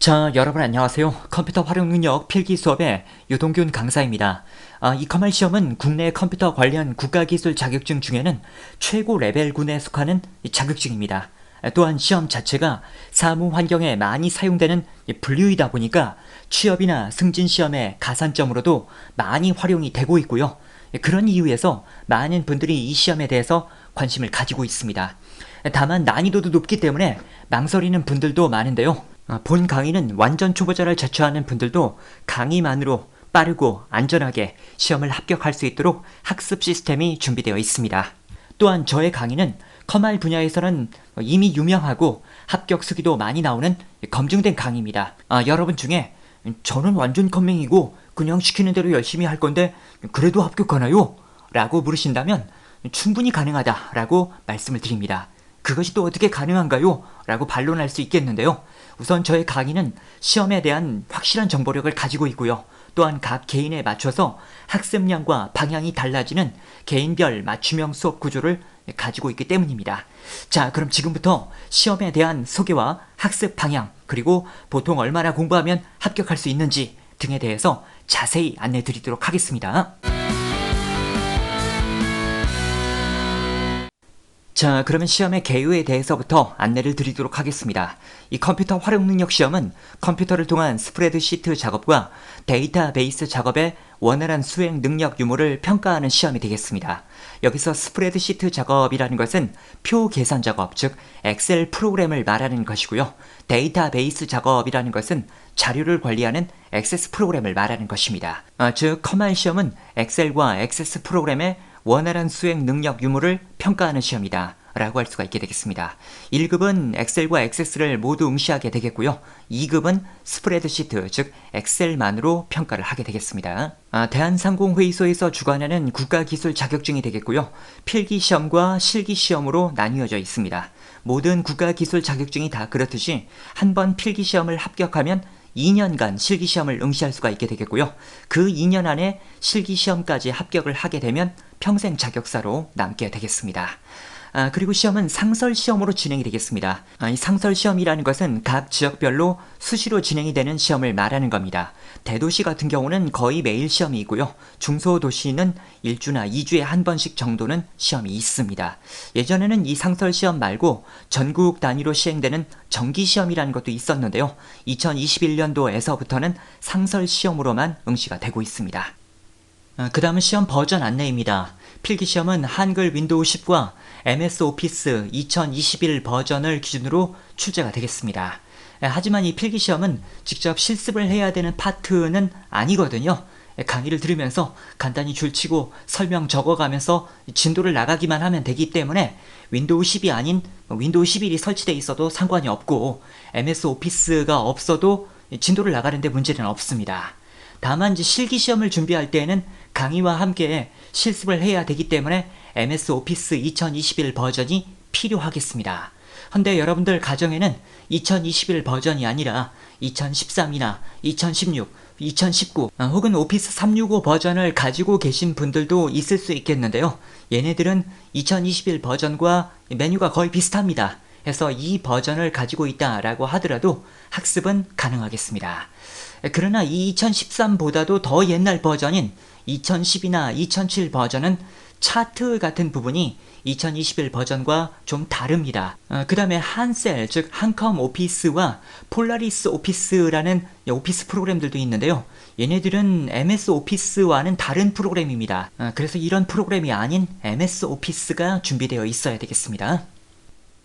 자, 여러분 안녕하세요. 컴퓨터 활용 능력 필기 수업의 유동균 강사입니다. 아, 이 커말 시험은 국내 컴퓨터 관련 국가기술 자격증 중에는 최고 레벨군에 속하는 이 자격증입니다. 아, 또한 시험 자체가 사무 환경에 많이 사용되는 이 분류이다 보니까 취업이나 승진 시험의 가산점으로도 많이 활용이 되고 있고요. 예, 그런 이유에서 많은 분들이 이 시험에 대해서 관심을 가지고 있습니다. 다만 난이도도 높기 때문에 망설이는 분들도 많은데요. 아, 본 강의는 완전 초보자를 자처하는 분들도 강의만으로 빠르고 안전하게 시험을 합격할 수 있도록 학습 시스템이 준비되어 있습니다. 또한 저의 강의는 커말 분야에서는 이미 유명하고 합격 수기도 많이 나오는 검증된 강의입니다. 아, 여러분 중에 저는 완전 컴맹이고 그냥 시키는 대로 열심히 할 건데 그래도 합격하나요? 라고 물으신다면 충분히 가능하다라고 말씀을 드립니다. 그것이 또 어떻게 가능한가요? 라고 반론할 수 있겠는데요. 우선 저의 강의는 시험에 대한 확실한 정보력을 가지고 있고요. 또한 각 개인에 맞춰서 학습량과 방향이 달라지는 개인별 맞춤형 수업 구조를 가지고 있기 때문입니다. 자, 그럼 지금부터 시험에 대한 소개와 학습 방향, 그리고 보통 얼마나 공부하면 합격할 수 있는지 등에 대해서 자세히 안내 드리도록 하겠습니다. 자, 그러면 시험의 개요에 대해서부터 안내를 드리도록 하겠습니다. 이 컴퓨터 활용 능력 시험은 컴퓨터를 통한 스프레드시트 작업과 데이터베이스 작업의 원활한 수행 능력 유무를 평가하는 시험이 되겠습니다. 여기서 스프레드시트 작업이라는 것은 표 계산 작업, 즉 엑셀 프로그램을 말하는 것이고요. 데이터베이스 작업이라는 것은 자료를 관리하는 액세스 프로그램을 말하는 것입니다. 아, 즉 커말 시험은 엑셀과 액세스 프로그램의 원활한 수행 능력 유무를 평가하는 시험이다. 라고 할 수가 있게 되겠습니다. 1급은 엑셀과 액세스를 모두 응시하게 되겠고요. 2급은 스프레드시트, 즉 엑셀만으로 평가를 하게 되겠습니다. 아, 대한상공회의소에서 주관하는 국가기술 자격증이 되겠고요. 필기시험과 실기시험으로 나뉘어져 있습니다. 모든 국가기술 자격증이 다 그렇듯이 한 번 필기시험을 합격하면 2년간 실기시험을 응시할 수가 있게 되겠고요. 그 2년 안에 실기시험까지 합격을 하게 되면 평생 자격사로 남게 되겠습니다. 아, 그리고 시험은 상설 시험으로 진행이 되겠습니다. 아, 이 상설 시험이라는 것은 각 지역별로 수시로 진행이 되는 시험을 말하는 겁니다. 대도시 같은 경우는 거의 매일 시험이 있고요. 중소도시는 1주나 2주에 한 번씩 정도는 시험이 있습니다. 예전에는 이 상설 시험 말고 전국 단위로 시행되는 정기 시험이라는 것도 있었는데요. 2021년도에서부터는 상설 시험으로만 응시가 되고 있습니다. 그 다음은 시험 버전 안내입니다. 필기시험은 한글 윈도우 10과 MS 오피스 2021 버전을 기준으로 출제가 되겠습니다. 하지만 이 필기시험은 직접 실습을 해야 되는 파트는 아니거든요. 강의를 들으면서 간단히 줄치고 설명 적어가면서 진도를 나가기만 하면 되기 때문에 윈도우 10이 아닌 윈도우 11이 설치되어 있어도 상관이 없고 MS 오피스가 없어도 진도를 나가는데 문제는 없습니다. 다만 실기 시험을 준비할 때에는 강의와 함께 실습을 해야 되기 때문에 MS 오피스 2021 버전이 필요하겠습니다. 헌데 여러분들 가정에는 2021 버전이 아니라 2013이나 2016, 2019 혹은 오피스 365 버전을 가지고 계신 분들도 있을 수 있겠는데요. 얘네들은 2021 버전과 메뉴가 거의 비슷합니다. 해서 이 버전을 가지고 있다라고 하더라도 학습은 가능하겠습니다. 그러나 이 2013보다도 더 옛날 버전인 2010이나 2007 버전은 차트 같은 부분이 2021 버전과 좀 다릅니다. 어, 그 다음에 한셀, 즉 한컴 오피스와 폴라리스 오피스라는 오피스 프로그램들도 있는데요. 얘네들은 MS 오피스와는 다른 프로그램입니다. 어, 그래서 이런 프로그램이 아닌 MS 오피스가 준비되어 있어야 되겠습니다.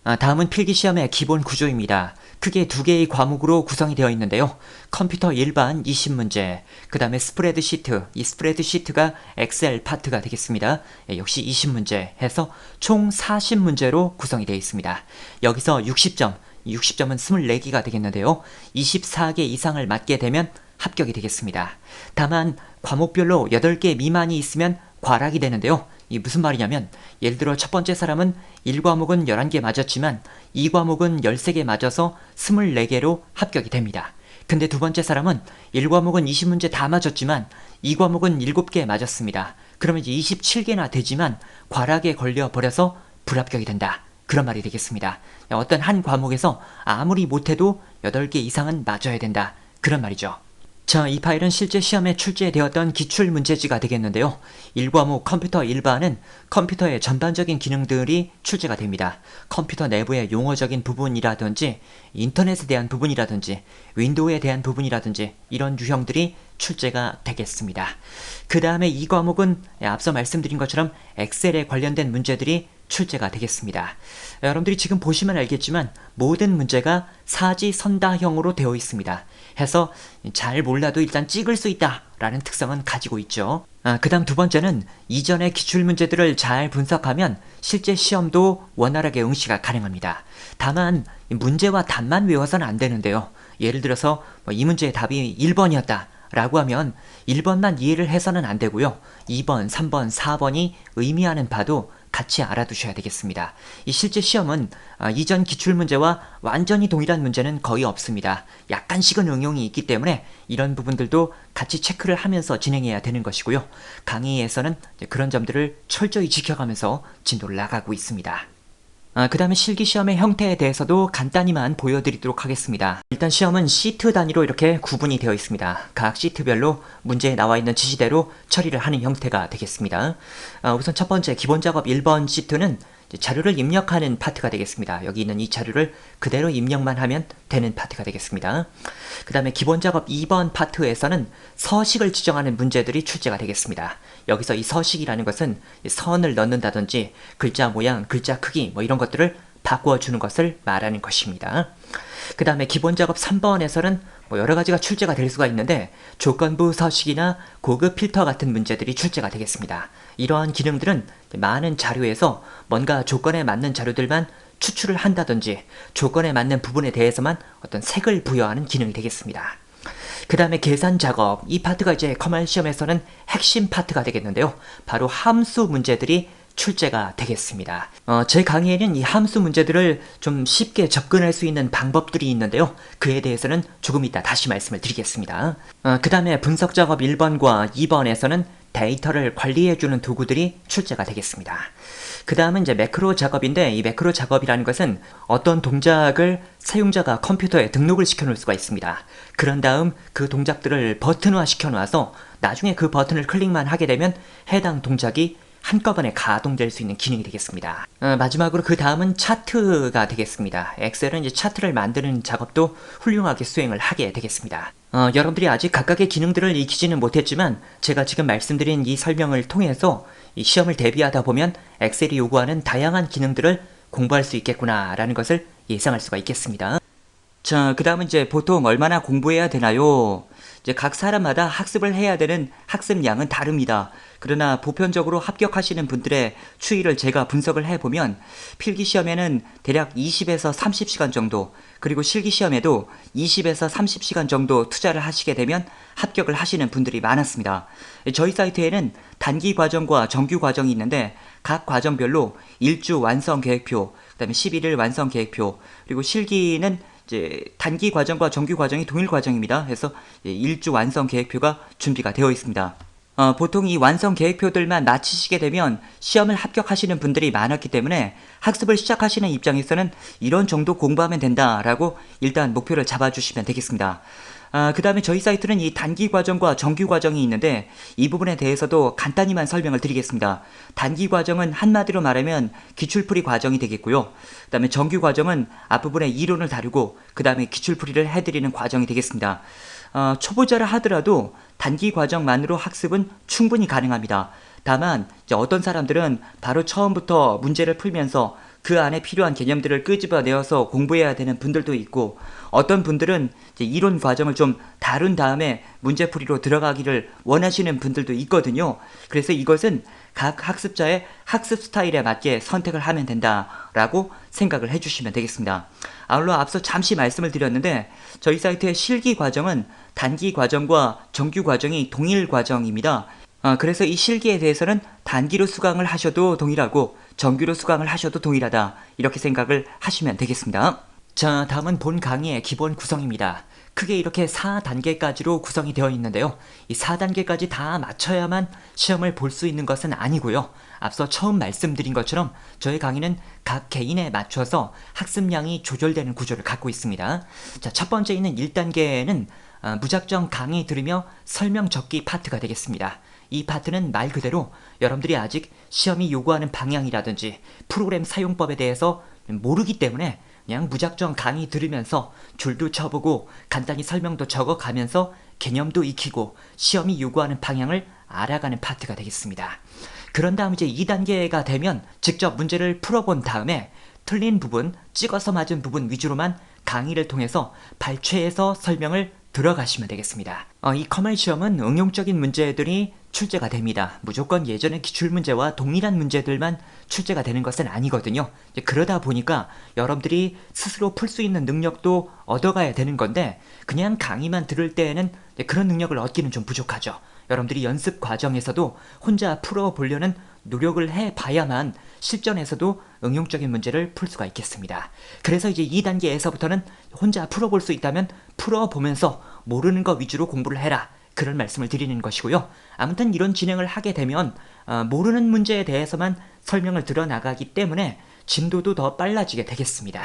아, 다음은 필기시험의 기본 구조입니다. 크게 두 개의 과목으로 구성이 되어 있는데요. 컴퓨터 일반 20문제, 그 다음에 스프레드시트, 이 스프레드시트가 엑셀 파트가 되겠습니다. 예, 역시 20문제 해서 총 40문제로 구성이 되어 있습니다. 여기서 60점, 60점은 24개가 되겠는데요. 24개 이상을 맞게 되면 합격이 되겠습니다. 다만 과목별로 8개 미만이 있으면 과락이 되는데요. 이 무슨 말이냐면 예를 들어 첫 번째 사람은 1과목은 11개 맞았지만 2과목은 13개 맞아서 24개로 합격이 됩니다. 근데 두 번째 사람은 1과목은 20문제 다 맞았지만 2과목은 7개 맞았습니다. 그러면 이제 27개나 되지만 과락에 걸려 버려서 불합격이 된다. 그런 말이 되겠습니다. 어떤 한 과목에서 아무리 못해도 8개 이상은 맞아야 된다. 그런 말이죠. 자, 이 파일은 실제 시험에 출제되었던 기출 문제지가 되겠는데요. 1과목 컴퓨터 일반은 컴퓨터의 전반적인 기능들이 출제가 됩니다. 컴퓨터 내부의 용어적인 부분이라든지 인터넷에 대한 부분이라든지 윈도우에 대한 부분이라든지 이런 유형들이 출제가 되겠습니다. 그 다음에 이 과목은 앞서 말씀드린 것처럼 엑셀에 관련된 문제들이 출제가 되겠습니다. 여러분들이 지금 보시면 알겠지만 모든 문제가 사지선다형으로 되어 있습니다. 해서 잘 몰라도 일단 찍을 수 있다라는 특성은 가지고 있죠. 아, 그 다음 두 번째는 이전의 기출 문제들을 잘 분석하면 실제 시험도 원활하게 응시가 가능합니다. 다만 문제와 답만 외워서는 안 되는데요. 예를 들어서 뭐이 문제의 답이 1번이었다. 라고 하면 1번만 이해를 해서는 안 되고요. 2번, 3번, 4번이 의미하는 바도 같이 알아두셔야 되겠습니다. 이 실제 시험은 아, 이전 기출 문제와 완전히 동일한 문제는 거의 없습니다. 약간씩은 응용이 있기 때문에 이런 부분들도 같이 체크를 하면서 진행해야 되는 것이고요. 강의에서는 그런 점들을 철저히 지켜가면서 진도를 나가고 있습니다. 아, 그 다음에 실기시험의 형태에 대해서도 간단히만 보여드리도록 하겠습니다. 일단 시험은 시트 단위로 이렇게 구분이 되어 있습니다. 각 시트별로 문제에 나와 있는 지시대로 처리를 하는 형태가 되겠습니다. 아, 우선 첫 번째 기본 작업 1번 시트는 자료를 입력하는 파트가 되겠습니다. 여기 있는 이 자료를 그대로 입력만 하면 되는 파트가 되겠습니다. 그 다음에 기본 작업 2번 파트에서는 서식을 지정하는 문제들이 출제가 되겠습니다. 여기서 이 서식이라는 것은 선을 넣는다든지 글자 모양, 글자 크기 뭐 이런 것들을 바꾸어주는 것을 말하는 것입니다. 그 다음에 기본 작업 3번에서는 뭐 여러 가지가 출제가 될 수가 있는데 조건부 서식이나 고급 필터 같은 문제들이 출제가 되겠습니다. 이러한 기능들은 많은 자료에서 뭔가 조건에 맞는 자료들만 추출을 한다든지 조건에 맞는 부분에 대해서만 어떤 색을 부여하는 기능이 되겠습니다. 그 다음에 계산 작업. 이 파트가 이제 커말 시험에서는 핵심 파트가 되겠는데요. 바로 함수 문제들이 출제가 되겠습니다. 어, 제 강의에는 이 함수 문제들을 좀 쉽게 접근할 수 있는 방법들이 있는데요. 그에 대해서는 조금 이따 다시 말씀을 드리겠습니다. 어, 그 다음에 분석 작업 1번과 2번에서는 데이터를 관리해주는 도구들이 출제가 되겠습니다. 그 다음은 이제 매크로 작업인데 이 매크로 작업이라는 것은 어떤 동작을 사용자가 컴퓨터에 등록을 시켜 놓을 수가 있습니다. 그런 다음 그 동작들을 버튼화 시켜 놔서 나중에 그 버튼을 클릭만 하게 되면 해당 동작이 한꺼번에 가동될 수 있는 기능이 되겠습니다. 어, 마지막으로 그 다음은 차트가 되겠습니다. 엑셀은 이제 차트를 만드는 작업도 훌륭하게 수행을 하게 되겠습니다. 어, 여러분들이 아직 각각의 기능들을 익히지는 못했지만 제가 지금 말씀드린 이 설명을 통해서 이 시험을 대비하다 보면 엑셀이 요구하는 다양한 기능들을 공부할 수 있겠구나라는 것을 예상할 수가 있겠습니다. 자, 그 다음은 이제 보통 얼마나 공부해야 되나요? 이제 각 사람마다 학습을 해야 되는 학습량은 다릅니다. 그러나 보편적으로 합격하시는 분들의 추이를 제가 분석을 해보면 필기 시험에는 대략 20에서 30시간 정도, 그리고 실기 시험에도 20에서 30시간 정도 투자를 하시게 되면 합격을 하시는 분들이 많았습니다. 저희 사이트에는 단기 과정과 정규 과정이 있는데 각 과정별로 일주 완성 계획표, 그 다음에 11일 완성 계획표, 그리고 실기는 이제 단기 과정과 정규 과정이 동일 과정입니다. 그래서 일주 완성 계획표가 준비가 되어 있습니다. 어, 보통 이 완성 계획표들만 마치시게 되면 시험을 합격하시는 분들이 많았기 때문에 학습을 시작하시는 입장에서는 이런 정도 공부하면 된다라고 일단 목표를 잡아주시면 되겠습니다. 아, 그 다음에 저희 사이트는 이 단기 과정과 정규 과정이 있는데 이 부분에 대해서도 간단히만 설명을 드리겠습니다. 단기 과정은 한마디로 말하면 기출풀이 과정이 되겠고요. 그 다음에 정규 과정은 앞부분에 이론을 다루고 그 다음에 기출풀이를 해드리는 과정이 되겠습니다. 어, 초보자라 하더라도 단기 과정만으로 학습은 충분히 가능합니다. 다만 어떤 사람들은 바로 처음부터 문제를 풀면서 그 안에 필요한 개념들을 끄집어내어서 공부해야 되는 분들도 있고 어떤 분들은 이론 과정을 좀 다룬 다음에 문제풀이로 들어가기를 원하시는 분들도 있거든요. 그래서 이것은 각 학습자의 학습 스타일에 맞게 선택을 하면 된다라고 생각을 해주시면 되겠습니다. 아울러 앞서 잠시 말씀을 드렸는데 저희 사이트의 실기 과정은 단기 과정과 정규 과정이 동일 과정입니다. 아, 그래서 이 실기에 대해서는 단기로 수강을 하셔도 동일하고 정규로 수강을 하셔도 동일하다 이렇게 생각을 하시면 되겠습니다. 자 다음은 본 강의의 기본 구성입니다. 크게 이렇게 4단계까지로 구성이 되어 있는데요. 이 4단계까지 다 맞춰야만 시험을 볼 수 있는 것은 아니고요. 앞서 처음 말씀드린 것처럼 저희 강의는 각 개인에 맞춰서 학습량이 조절되는 구조를 갖고 있습니다. 자, 첫 번째 있는 1단계는 아, 무작정 강의 들으며 설명 적기 파트가 되겠습니다. 이 파트는 말 그대로 여러분들이 아직 시험이 요구하는 방향이라든지 프로그램 사용법에 대해서 모르기 때문에 그냥 무작정 강의 들으면서 줄도 쳐보고 간단히 설명도 적어가면서 개념도 익히고 시험이 요구하는 방향을 알아가는 파트가 되겠습니다. 그런 다음 이제 2단계가 되면 직접 문제를 풀어본 다음에 틀린 부분, 찍어서 맞은 부분 위주로만 강의를 통해서 발췌해서 설명을 들어가시면 되겠습니다. 어, 이 커멀 시험은 응용적인 문제들이 출제가 됩니다. 무조건 예전의 기출문제와 동일한 문제들만 출제가 되는 것은 아니거든요. 그러다 보니까 여러분들이 스스로 풀 수 있는 능력도 얻어가야 되는 건데 그냥 강의만 들을 때에는 그런 능력을 얻기는 좀 부족하죠. 여러분들이 연습 과정에서도 혼자 풀어보려는 노력을 해봐야만 실전에서도 응용적인 문제를 풀 수가 있겠습니다. 그래서 이제 2단계에서부터는 혼자 풀어볼 수 있다면 풀어보면서 모르는 거 위주로 공부를 해라. 그런 말씀을 드리는 것이고요. 아무튼 이런 진행을 하게 되면 어, 모르는 문제에 대해서만 설명을 들어 나가기 때문에 진도도 더 빨라지게 되겠습니다.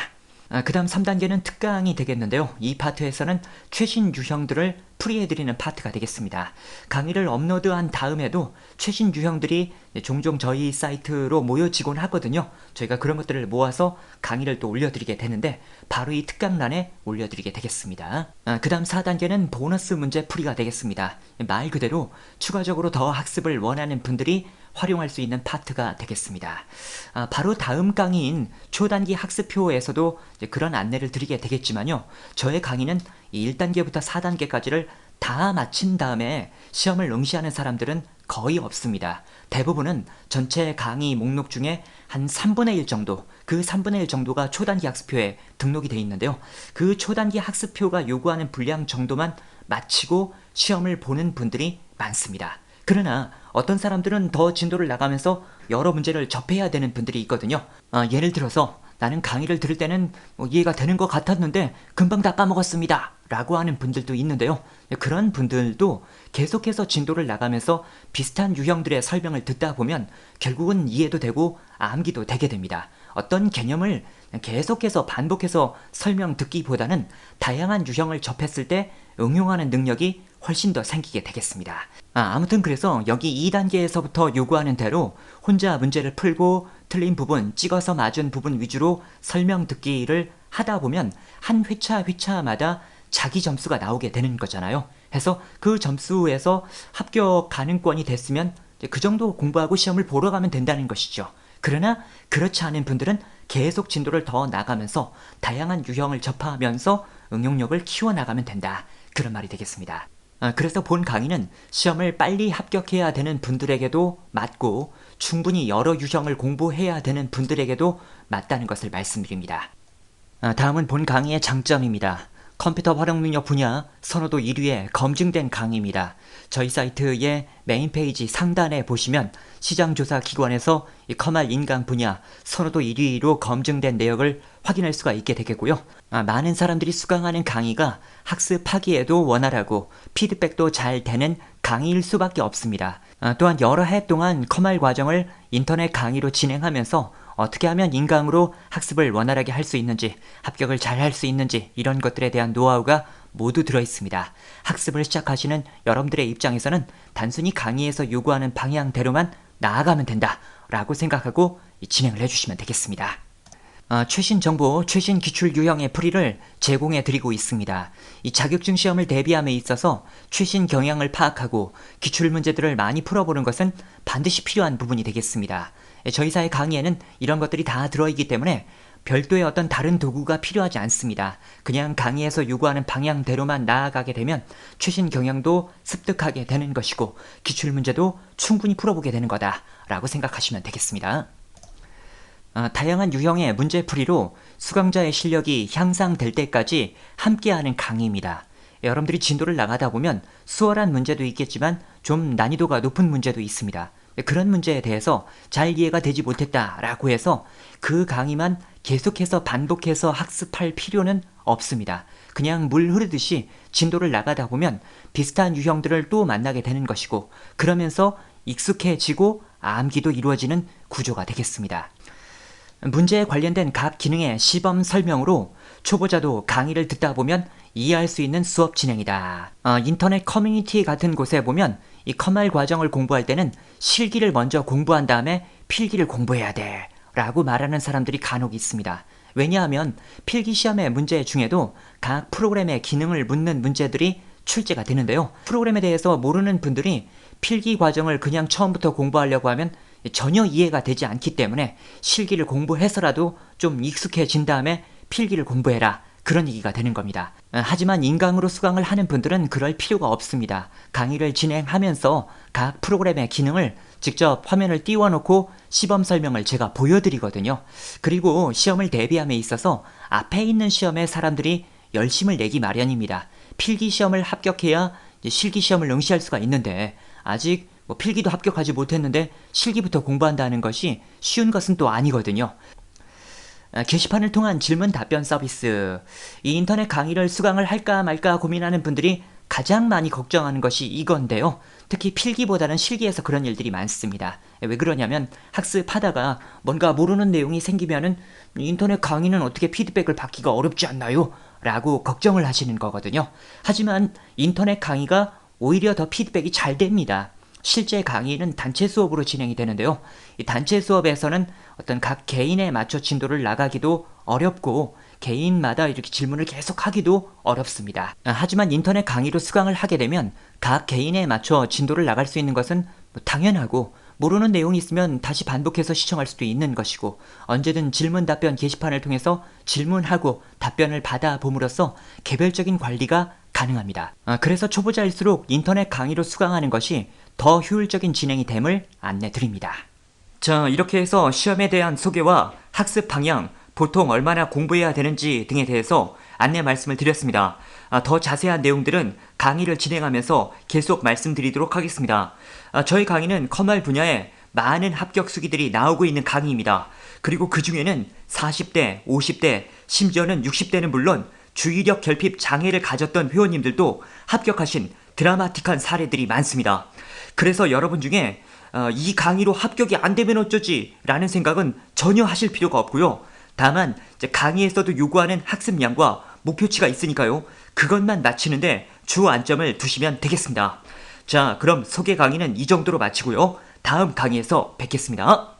아, 그 다음 3단계는 특강이 되겠는데요. 이 파트에서는 최신 유형들을 풀이해드리는 파트가 되겠습니다. 강의를 업로드한 다음에도 최신 유형들이 종종 저희 사이트로 모여지곤 하거든요. 저희가 그런 것들을 모아서 강의를 또 올려드리게 되는데 바로 이 특강란에 올려드리게 되겠습니다. 아, 그 다음 4단계는 보너스 문제 풀이가 되겠습니다. 말 그대로 추가적으로 더 학습을 원하는 분들이 활용할 수 있는 파트가 되겠습니다. 아, 바로 다음 강의인 초단기 학습표에서도 그런 안내를 드리게 되겠지만요. 저의 강의는 1단계부터 4단계까지를 다 마친 다음에 시험을 응시하는 사람들은 거의 없습니다. 대부분은 전체 강의 목록 중에 한 3분의 1 정도, 그 3분의 1 정도가 초단기 학습표에 등록이 되어 있는데요. 그 초단기 학습표가 요구하는 분량 정도만 마치고 시험을 보는 분들이 많습니다. 그러나 어떤 사람들은 더 진도를 나가면서 여러 문제를 접해야 되는 분들이 있거든요. 아, 예를 들어서 나는 강의를 들을 때는 뭐 이해가 되는 것 같았는데 금방 다 까먹었습니다. 라고 하는 분들도 있는데요. 그런 분들도 계속해서 진도를 나가면서 비슷한 유형들의 설명을 듣다 보면 결국은 이해도 되고 암기도 되게 됩니다. 어떤 개념을 계속해서 반복해서 설명 듣기보다는 다양한 유형을 접했을 때 응용하는 능력이 훨씬 더 생기게 되겠습니다. 아, 아무튼 그래서 여기 2단계에서부터 요구하는 대로 혼자 문제를 풀고 틀린 부분, 찍어서 맞은 부분 위주로 설명 듣기를 하다 보면 한 회차 회차마다 자기 점수가 나오게 되는 거잖아요. 해서 그 점수에서 합격 가능권이 됐으면 그 정도 공부하고 시험을 보러 가면 된다는 것이죠. 그러나 그렇지 않은 분들은 계속 진도를 더 나가면서 다양한 유형을 접하면서 응용력을 키워나가면 된다. 그런 말이 되겠습니다. 아, 그래서 본 강의는 시험을 빨리 합격해야 되는 분들에게도 맞고 충분히 여러 유형을 공부해야 되는 분들에게도 맞다는 것을 말씀드립니다. 아, 다음은 본 강의의 장점입니다. 컴퓨터 활용 능력 분야 선호도 1위에 검증된 강의입니다. 저희 사이트의 메인 페이지 상단에 보시면 시장조사 기관에서 이 커말 인강 분야 선호도 1위로 검증된 내역을 확인할 수가 있게 되겠고요. 아, 많은 사람들이 수강하는 강의가 학습하기에도 원활하고 피드백도 잘 되는 강의일 수밖에 없습니다. 아, 또한 여러 해 동안 커말 과정을 인터넷 강의로 진행하면서 어떻게 하면 인강으로 학습을 원활하게 할 수 있는지, 합격을 잘 할 수 있는지 이런 것들에 대한 노하우가 모두 들어 있습니다. 학습을 시작하시는 여러분들의 입장에서는 단순히 강의에서 요구하는 방향대로만 나아가면 된다 라고 생각하고 진행을 해주시면 되겠습니다. 아, 최신 정보, 최신 기출 유형 의 풀이를 제공해 드리고 있습니다. 이 자격증 시험을 대비함에 있어서 최신 경향을 파악하고 기출 문제들을 많이 풀어보는 것은 반드시 필요한 부분이 되겠습니다. 저희 사의 강의에는 이런 것들이 다 들어있기 때문에 별도의 어떤 다른 도구가 필요하지 않습니다. 그냥 강의에서 요구하는 방향대로만 나아가게 되면 최신 경향도 습득하게 되는 것이고 기출 문제도 충분히 풀어보게 되는 거다라고 생각하시면 되겠습니다. 아, 다양한 유형의 문제풀이로 수강자의 실력이 향상될 때까지 함께하는 강의입니다. 여러분들이 진도를 나가다 보면 수월한 문제도 있겠지만 좀 난이도가 높은 문제도 있습니다. 그런 문제에 대해서 잘 이해가 되지 못했다라고 해서 그 강의만 계속해서 반복해서 학습할 필요는 없습니다. 그냥 물 흐르듯이 진도를 나가다 보면 비슷한 유형들을 또 만나게 되는 것이고 그러면서 익숙해지고 암기도 이루어지는 구조가 되겠습니다. 문제에 관련된 각 기능의 시범 설명으로 초보자도 강의를 듣다 보면 이해할 수 있는 수업 진행이다. 어, 인터넷 커뮤니티 같은 곳에 보면 이 컴말 과정을 공부할 때는 실기를 먼저 공부한 다음에 필기를 공부해야 돼. 라고 말하는 사람들이 간혹 있습니다. 왜냐하면 필기 시험의 문제 중에도 각 프로그램의 기능을 묻는 문제들이 출제가 되는데요. 프로그램에 대해서 모르는 분들이 필기 과정을 그냥 처음부터 공부하려고 하면 전혀 이해가 되지 않기 때문에 실기를 공부해서라도 좀 익숙해진 다음에 필기를 공부해라. 그런 얘기가 되는 겁니다. 어, 하지만 인강으로 수강을 하는 분들은 그럴 필요가 없습니다. 강의를 진행하면서 각 프로그램의 기능을 직접 화면을 띄워놓고 시범 설명을 제가 보여드리거든요. 그리고 시험을 대비함에 있어서 앞에 있는 시험에 사람들이 열심을 내기 마련입니다. 필기 시험을 합격해야 실기 시험을 응시할 수가 있는데 아직 뭐 필기도 합격하지 못했는데 실기부터 공부한다는 것이 쉬운 것은 또 아니거든요. 아, 게시판을 통한 질문 답변 서비스. 이 인터넷 강의를 수강을 할까 말까 고민하는 분들이 가장 많이 걱정하는 것이 이건데요. 특히 필기보다는 실기에서 그런 일들이 많습니다. 왜 그러냐면 학습하다가 뭔가 모르는 내용이 생기면은 인터넷 강의는 어떻게 피드백을 받기가 어렵지 않나요? 라고 걱정을 하시는 거거든요. 하지만 인터넷 강의가 오히려 더 피드백이 잘 됩니다. 실제 강의는 단체 수업으로 진행이 되는데요. 이 단체 수업에서는 어떤 각 개인에 맞춰 진도를 나가기도 어렵고 개인마다 이렇게 질문을 계속 하기도 어렵습니다. 아, 하지만 인터넷 강의로 수강을 하게 되면 각 개인에 맞춰 진도를 나갈 수 있는 것은 뭐 당연하고 모르는 내용이 있으면 다시 반복해서 시청할 수도 있는 것이고 언제든 질문 답변 게시판을 통해서 질문하고 답변을 받아 봄으로써 개별적인 관리가 가능합니다. 아, 그래서 초보자일수록 인터넷 강의로 수강하는 것이 더 효율적인 진행이 됨을 안내 드립니다. 자, 이렇게 해서 시험에 대한 소개와 학습 방향, 보통 얼마나 공부해야 되는지 등에 대해서 안내 말씀을 드렸습니다. 아, 더 자세한 내용들은 강의를 진행하면서 계속 말씀드리도록 하겠습니다. 아, 저희 강의는 컴활 분야에 많은 합격 수기들이 나오고 있는 강의입니다. 그리고 그 중에는 40대, 50대, 심지어는 60대는 물론 주의력 결핍 장애를 가졌던 회원님들도 합격하신 드라마틱한 사례들이 많습니다. 그래서 여러분 중에 어, 이 강의로 합격이 안 되면 어쩌지? 라는 생각은 전혀 하실 필요가 없고요. 다만 강의에서도 요구하는 학습량과 목표치가 있으니까요. 그것만 맞추는데 주 안점을 두시면 되겠습니다. 자, 그럼 소개 강의는 이 정도로 마치고요. 다음 강의에서 뵙겠습니다.